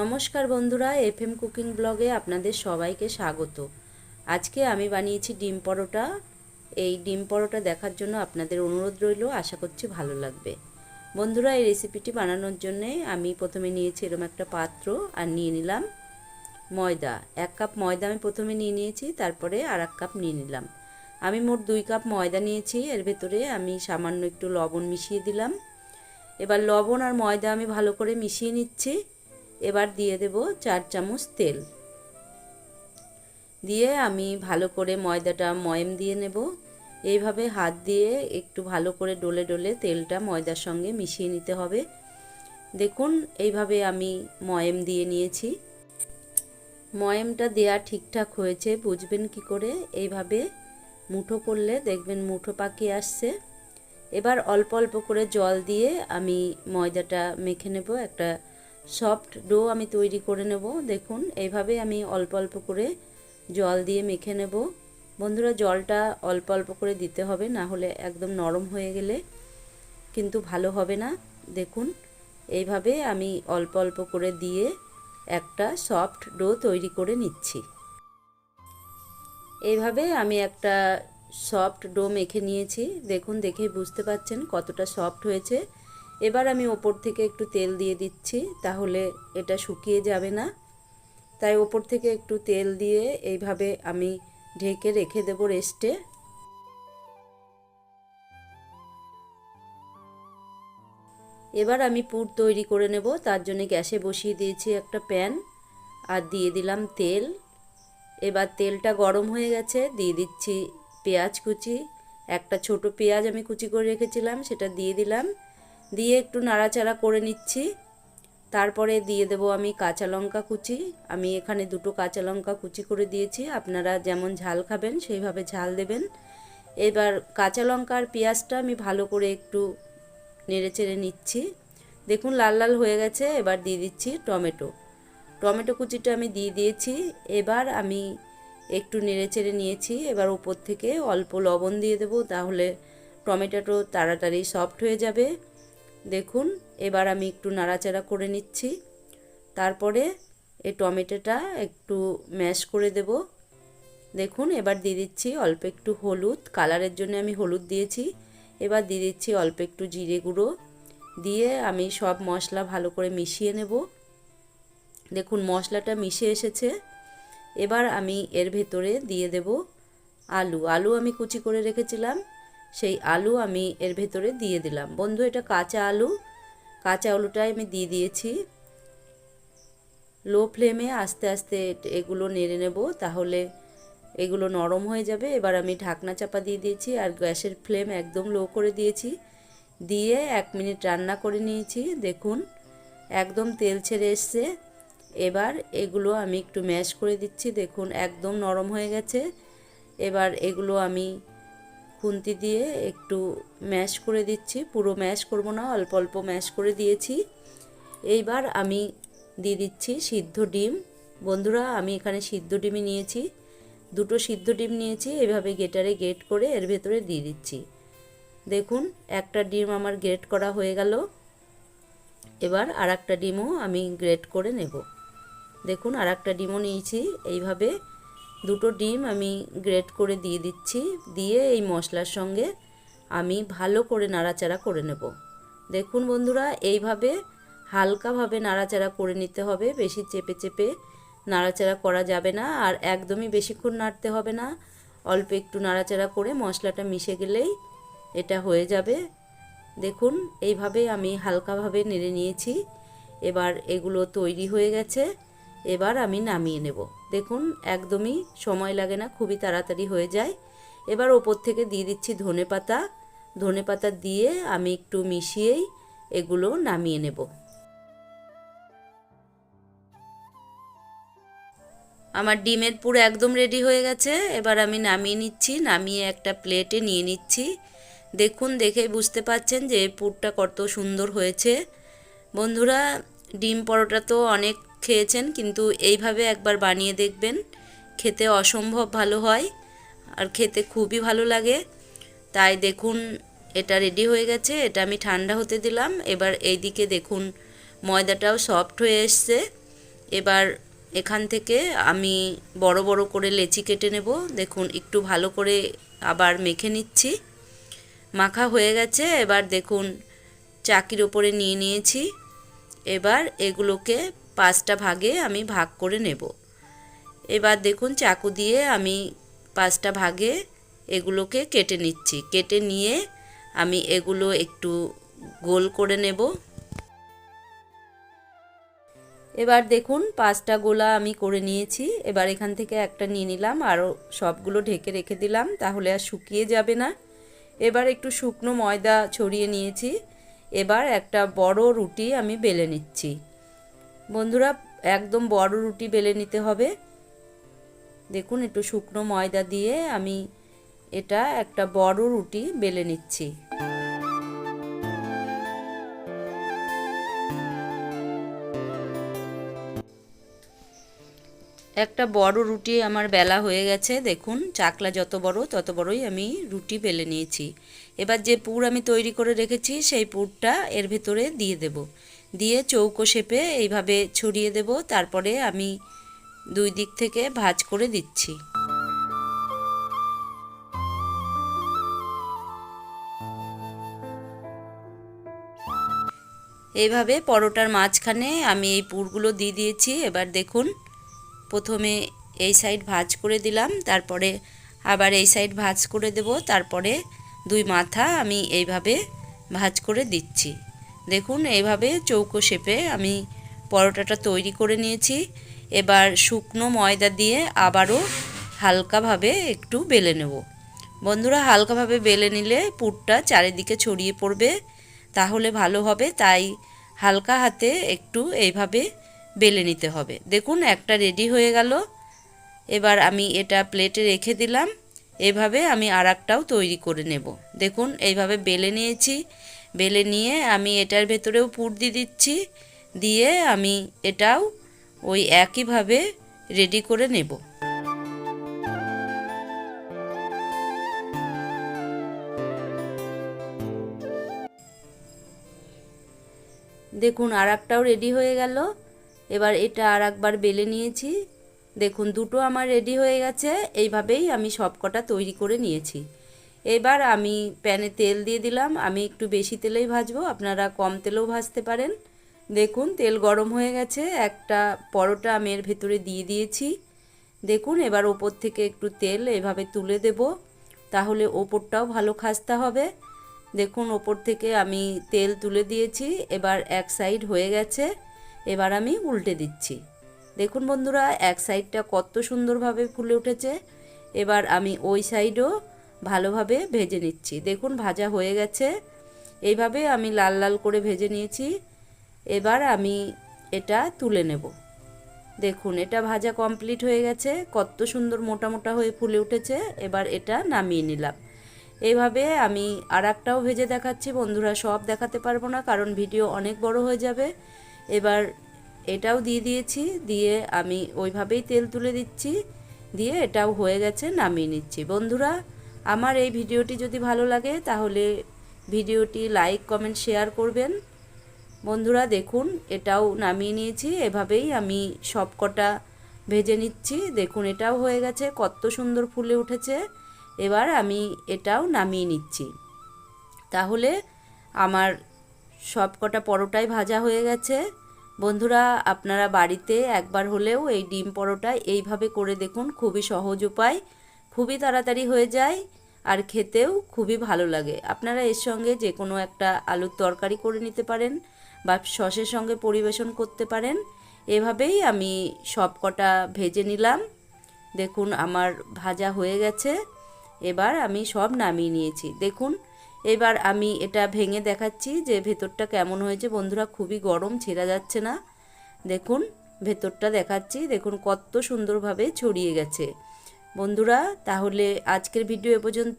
নমস্কার বন্ধুরা F M cooking ব্লগে আপনাদের সবাইকে স্বাগত। আজকে আমি বানিয়েছি ডিম পরোটা। এই ডিম পরোটা দেখার জন্য আপনাদের অনুরোধ রইল, আশা করছি ভালো লাগবে। বন্ধুরা, এই রেসিপিটি বানানোর জন্যে আমি প্রথমে নিয়েছি এরকম একটা পাত্র আর নিয়ে নিলাম ময়দা। এক কাপ ময়দা আমি প্রথমে নিয়ে নিয়েছি, তারপরে আর এক কাপ নিয়ে নিলাম। আমি মোট দুই কাপ ময়দা নিয়েছি, এর ভেতরে আমি সামান্য একটু লবণ মিশিয়ে দিলাম। এবার লবণ আর ময়দা আমি ভালো করে মিশিয়ে নিচ্ছি। এবার দিয়ে দেব চার চামচ তেল। দিয়ে আমি ভালো করে ময়দাটা ময়ম দিয়ে নেব। এইভাবে হাত দিয়ে একটু ভালো করে ডলে ডলে তেলটা ময়দার সঙ্গে মিশিয়ে নিতে হবে। দেখুন, এইভাবে আমি ময়ম দিয়ে নিয়েছি। ময়মটা দেয়া ঠিকঠাক হয়েছে, বুঝবেন কি করে? এইভাবে মুঠো করলে দেখবেন মুঠো পাকিয়ে আসছে। এবার অল্প অল্প করে জল দিয়ে আমি ময়দাটা মেখে নেব। একটা সফট ডো আমি তৈরি করে নেব। দেখুন এইভাবে আমি অল্প অল্প করে জল দিয়ে মেখে নেব। বন্ধুরা, জলটা অল্প অল্প করে দিতে হবে, না হলে একদম নরম হয়ে গেলে কিন্তু ভালো হবে না। দেখুন, এইভাবে আমি অল্প অল্প করে দিয়ে একটা সফট ডো তৈরি করে নিচ্ছি। এইভাবে আমি একটা সফট ডো মেখে নিয়েছি। দেখুন দেখেই বুঝতে পাচ্ছেন কতটা সফট হয়েছে। এবার আমি ওপর থেকে একটু তেল দিয়ে দিচ্ছি, তাহলে এটা শুকিয়ে যাবে না। তাই ওপর থেকে একটু তেল দিয়ে এইভাবে আমি ঢেকে রেখে দেব রেস্টে। এবার আমি পুর তৈরি করে নেব, তার জন্য গ্যাসে বসিয়ে দিয়েছি একটা প্যান আর দিয়ে দিলাম তেল। এবার তেলটা গরম হয়ে গেছে, দিয়ে দিচ্ছি পেঁয়াজ কুচি। একটা ছোট পেঁয়াজ আমি কুচি করে রেখেছিলাম, সেটা দিয়ে দিলাম। দিয়ে একটু নাড়াচাড়া করে নিচ্ছি। তারপরে দিয়ে দেব আমি কাঁচা লঙ্কা কুচি। আমি এখানে দুটো কাঁচা লঙ্কা কুচি করে দিয়েছি। আপনারা যেমন ঝাল খাবেন, সেইভাবে ঝাল দেবেন। এবার কাঁচা লঙ্কা আর পেঁয়াজটা আমি ভালো করে একটু নেড়ে চেড়ে নিচ্ছি। দেখুন, লাল লাল হয়ে গেছে। এবার দিয়ে দিচ্ছি টমেটো। টমেটো কুচিটা আমি দিয়ে দিয়েছি। এবার আমি একটু নেড়ে চেড়ে নিয়েছি। এবার উপর থেকে অল্প লবণ দিয়ে দেবো। তাহলে টমেটোটো তাড়াতাড়ি সফট হয়ে যাবে। দেখুন, এবার আমি একটু নাড়াচাড়া করে নিচ্ছি। তারপরে এই টমেটোটা একটু ম্যাশ করে দেব। দেখুন, এবার দিয়ে দিচ্ছি অল্প একটু হলুদ। কালারের জন্য আমি হলুদ দিয়েছি। এবার দিয়ে দিচ্ছি অল্প একটু জিরে গুঁড়ো। দিয়ে আমি সব মশলা ভালো করে মিশিয়ে নেব। দেখুন, মশলাটা মিশে এসেছে। এবার আমি এর ভেতরে দিয়ে দেব আলু। আলু আমি কুচি করে রেখেছিলাম। সেই আলু আমি এর ভেতরে দিয়ে দিলাম। বন্ধু, এটা কাঁচা আলু। কাঁচা আলুটাই আমি দিয়ে দিয়েছি। লো ফ্লেমে আস্তে আস্তে এগুলো নেড়ে নেব, তাহলে এগুলো নরম হয়ে যাবে। এবার আমি ঢাকনা চাপা দিয়ে দিয়েছি আর গ্যাসের ফ্লেম একদম লো করে দিয়েছি। দিয়ে এক মিনিট রান্না করে নিয়েছি। দেখুন, একদম তেল ছেড়ে এসছে। এবার এগুলো আমি একটু ম্যাশ করে দিচ্ছি। দেখুন, একদম নরম হয়ে গেছে। এবার এগুলো আমি খুন্তি দিয়ে একটু ম্যাশ করে দিচ্ছি। পুরো ম্যাশ করব না, অল্প অল্প ম্যাশ করে দিয়েছি। এইবার আমি দিয়ে দিচ্ছি সিদ্ধ ডিম। বন্ধুরা, আমি এখানে সিদ্ধ ডিমই নিয়েছি। দুটো সিদ্ধ ডিম নিয়েছি, এভাবে গেটারে গেট করে এর ভেতরে দিয়ে দিচ্ছি। দেখুন, একটা ডিম আমার গ্রেট করা হয়ে গেল। এবার আর একটা ডিমও আমি গ্রেট করে নেব। দেখুন আর একটা ডিমও নিয়েছি। এইভাবে দুটো ডিম আমি গ্রেট করে দিয়ে দিচ্ছি, দিয়ে এই মশলার সঙ্গে আমি ভালো করে নাড়াচাড়া করে নেব। দেখুন বন্ধুরা, এইভাবে হালকাভাবে নাড়াচাড়া করে নিতে হবে, বেশি চেপে চেপে নাড়াচাড়া করা যাবে না আর একদমই বেশিক্ষণ নাড়তে হবে না। অল্প একটু নাড়াচাড়া করে মশলাটা মিশে গেলেই এটা হয়ে যাবে। দেখুন, এইভাবে আমি হালকাভাবে নেড়ে নিয়েছি। এবার এগুলো তৈরি হয়ে গেছে, এবার আমি নামিয়ে নেব। দেখুন, একদমই সময় লাগে না, খুবই তাড়াতাড়ি হয়ে যায়। এবার ওপর থেকে দিয়ে দিচ্ছি ধনে পাতা। ধনে পাতা দিয়ে আমি একটু মিশিয়েই এগুলো নামিয়ে নেব। আমার ডিমের পুর একদম রেডি হয়ে গেছে। এবার আমি নামিয়ে নিচ্ছি, নামিয়ে একটা প্লেটে নিয়ে নিচ্ছি। দেখুন দেখে বুঝতে পাচ্ছেন যে পুরটা কত সুন্দর হয়েছে। বন্ধুরা, ডিম পরোটা তো অনেক খেয়েছেন, কিন্তু এইভাবে একবার বানিয়ে দেখবেন। খেতে অসম্ভব ভালো হয় আর খেতে খুবই ভালো লাগে। তাই দেখুন, এটা রেডি হয়ে গেছে, এটা আমি ঠান্ডা হতে দিলাম। এবার এইদিকে দেখুন, ময়দাটাও সফট হয়ে এসছে। এবার এখান থেকে আমি বড় বড় করে লেচি কেটে নেব। দেখুন, একটু ভালো করে আবার মেখে নিচ্ছি। মাখা হয়ে গেছে, এবার দেখুন, চাকির ওপরে নিয়ে নিয়েছি। এবার এগুলোকে পাঁচটা ভাগে আমি ভাগ করে নেব। এবার দেখুন, চাকু দিয়ে আমি পাঁচটা ভাগে এগুলোকে কেটে নিচ্ছি। কেটে নিয়ে আমি এগুলো একটু গোল করে নেব। এবার দেখুন, পাঁচটা গোলা আমি করে নিয়েছি। এবার এখান থেকে একটা নিয়ে নিলাম, আরও সবগুলো ঢেকে রেখে দিলাম, তাহলে আর শুকিয়ে যাবে না। এবার একটু শুকনো ময়দা ছড়িয়ে নিয়েছি। এবার একটা বড় রুটি আমি বেলে নিচ্ছি। বন্ধুরা, একদম বড় রুটি বেলে নিতে হবে। দেখুন, একটু শুকনো ময়দা দিয়ে আমি এটা একটা বড় রুটি বেলে নিচ্ছি। একটা বড় রুটি আমার বেলা হয়ে গেছে। দেখুন, চাকলা যত বড়, তত বড়ই আমি রুটি বেলে নিয়েছি। এবার যে পুর আমি তৈরি করে রেখেছি, সেই পুরটা এর ভেতরে দিয়ে দেব। দিয়ে চৌকো শেপে এইভাবে ছড়িয়ে দেব। তারপরে আমি দুই দিক থেকে ভাজ করে দিচ্ছি। এইভাবে পরোটার মাঝখানে আমি এই পুরগুলো দিয়ে দিয়েছি। এবার দেখুন, প্রথমে এই সাইড ভাজ করে দিলাম। তারপরে আবার এই সাইড ভাজ করে দেব। তারপরে দুই মাথা আমি এইভাবে ভাজ করে দিচ্ছি। দেখুন, এইভাবে চৌকো শেপে আমি পরোটাটা তৈরি করে নিয়েছি। এবার শুকনো ময়দা দিয়ে আবারও হালকাভাবে একটু বেলে নেব। বন্ধুরা, হালকাভাবে বেলে নিলে পুরটা চারিদিকে ছড়িয়ে পড়বে, তাহলে ভালো হবে। তাই হালকা হাতে একটু এইভাবে বেলে নিতে হবে। দেখুন, একটা রেডি হয়ে গেল। এবার আমি এটা প্লেটে রেখে দিলাম। এভাবে আমি আর তৈরি করে নেব। দেখুন, এইভাবে বেলে নিয়েছি। বেলে নিয়ে আমি এটার ভেতরেও পুর দিয়ে দিচ্ছি, দিয়ে আমি এটাও ওই একইভাবে রেডি করে নেব। দেখুন আর একটাও রেডি হয়ে গেল। এবার এটা আর একবার বেলে নিয়েছি। দেখুন দুটো আমার রেডি হয়ে গেছে। এইভাবেই আমি সব কটা তৈরি করে নিয়েছি। এবার আমি প্যানে তেল দিয়ে দিলাম। আমি একটু বেশি তেলেই ভাজবো। আপনারা কম তেলেও ভাজতে পারেন। দেখুন, তেল গরম হয়ে গেছে। একটা পরোটা আমি এর ভেতরে দিয়ে দিয়েছি। দেখুন, এবার ওপর থেকে একটু তেল এভাবে তুলে দেব। তাহলে ওপরটাও ভালো খাস্তা হবে। দেখুন, ওপর থেকে আমি তেল তুলে দিয়েছি। এবার এক সাইড হয়ে গেছে। এবার আমি উল্টে দিচ্ছি। দেখুন বন্ধুরা, এক সাইডটা কত সুন্দরভাবে ফুলে উঠেছে। এবার আমি ওই সাইডও ভালোভাবে ভেজে নিচ্ছি। দেখুন, ভাজা হয়ে গেছে। এইভাবে আমি লাল লাল করে ভেজে নিয়েছি। এবার আমি এটা তুলে নেব। দেখুন, এটা ভাজা কমপ্লিট হয়ে গেছে। কত সুন্দর মোটা মোটা হয়ে ফুলে উঠেছে। এবার এটা নামিয়ে নিলাম। এইভাবে আমি আর একটাও ভেজে দেখাচ্ছি। বন্ধুরা, সব দেখাতে পারব না, কারণ ভিডিও অনেক বড় হয়ে যাবে। এবার এটাও দিয়ে দিয়েছি। দিয়ে আমি ওইভাবেই তেল তুলে দিচ্ছি। দিয়ে এটাও হয়ে গেছে, নামিয়ে নিচ্ছি। বন্ধুরা আমার এই ভিডিওটি যদি ভালো লাগে, তাহলে ভিডিওটি লাইক, কমেন্ট, শেয়ার করবেন। বন্ধুরা, দেখুন, এটাও নামিয়ে নিয়েছি। এভাবেই আমি সব কটা ভেজে নিচ্ছি। দেখুন, এটাও হয়ে গেছে, কত সুন্দর ফুলে উঠেছে। এবার আমি এটাও নামিয়ে নিচ্ছি। তাহলে আমার সব কটা পরোটাই ভাজা হয়ে গেছে। বন্ধুরা, আপনারা বাড়িতে একবার হলেও এই ডিম পরোটা এইভাবে করে দেখুন, খুবই সহজ উপায়। খুবই তাড়াতাড়ি হয়ে যায় আর খেতেও খুবই ভালো লাগে। আপনারা এর সঙ্গে যে কোনো একটা আলুর তরকারি করে নিতে পারেন বা সসের সঙ্গে পরিবেশন করতে পারেন। এভাবেই আমি সব কটা ভেজে নিলাম। দেখুন, আমার ভাজা হয়ে গেছে। এবার আমি সব নামিয়ে নিয়েছি। দেখুন, এবার আমি এটা ভেঙে দেখাচ্ছি যে ভেতরটা কেমন হয়েছে। বন্ধুরা, খুবই গরম, ছেঁড়া যাচ্ছে না। দেখুন, ভেতরটা দেখাচ্ছি। দেখুন, কত সুন্দরভাবে ছড়িয়ে গেছে। বন্ধুরা তাহলে আজকের ভিডিও এ পর্যন্ত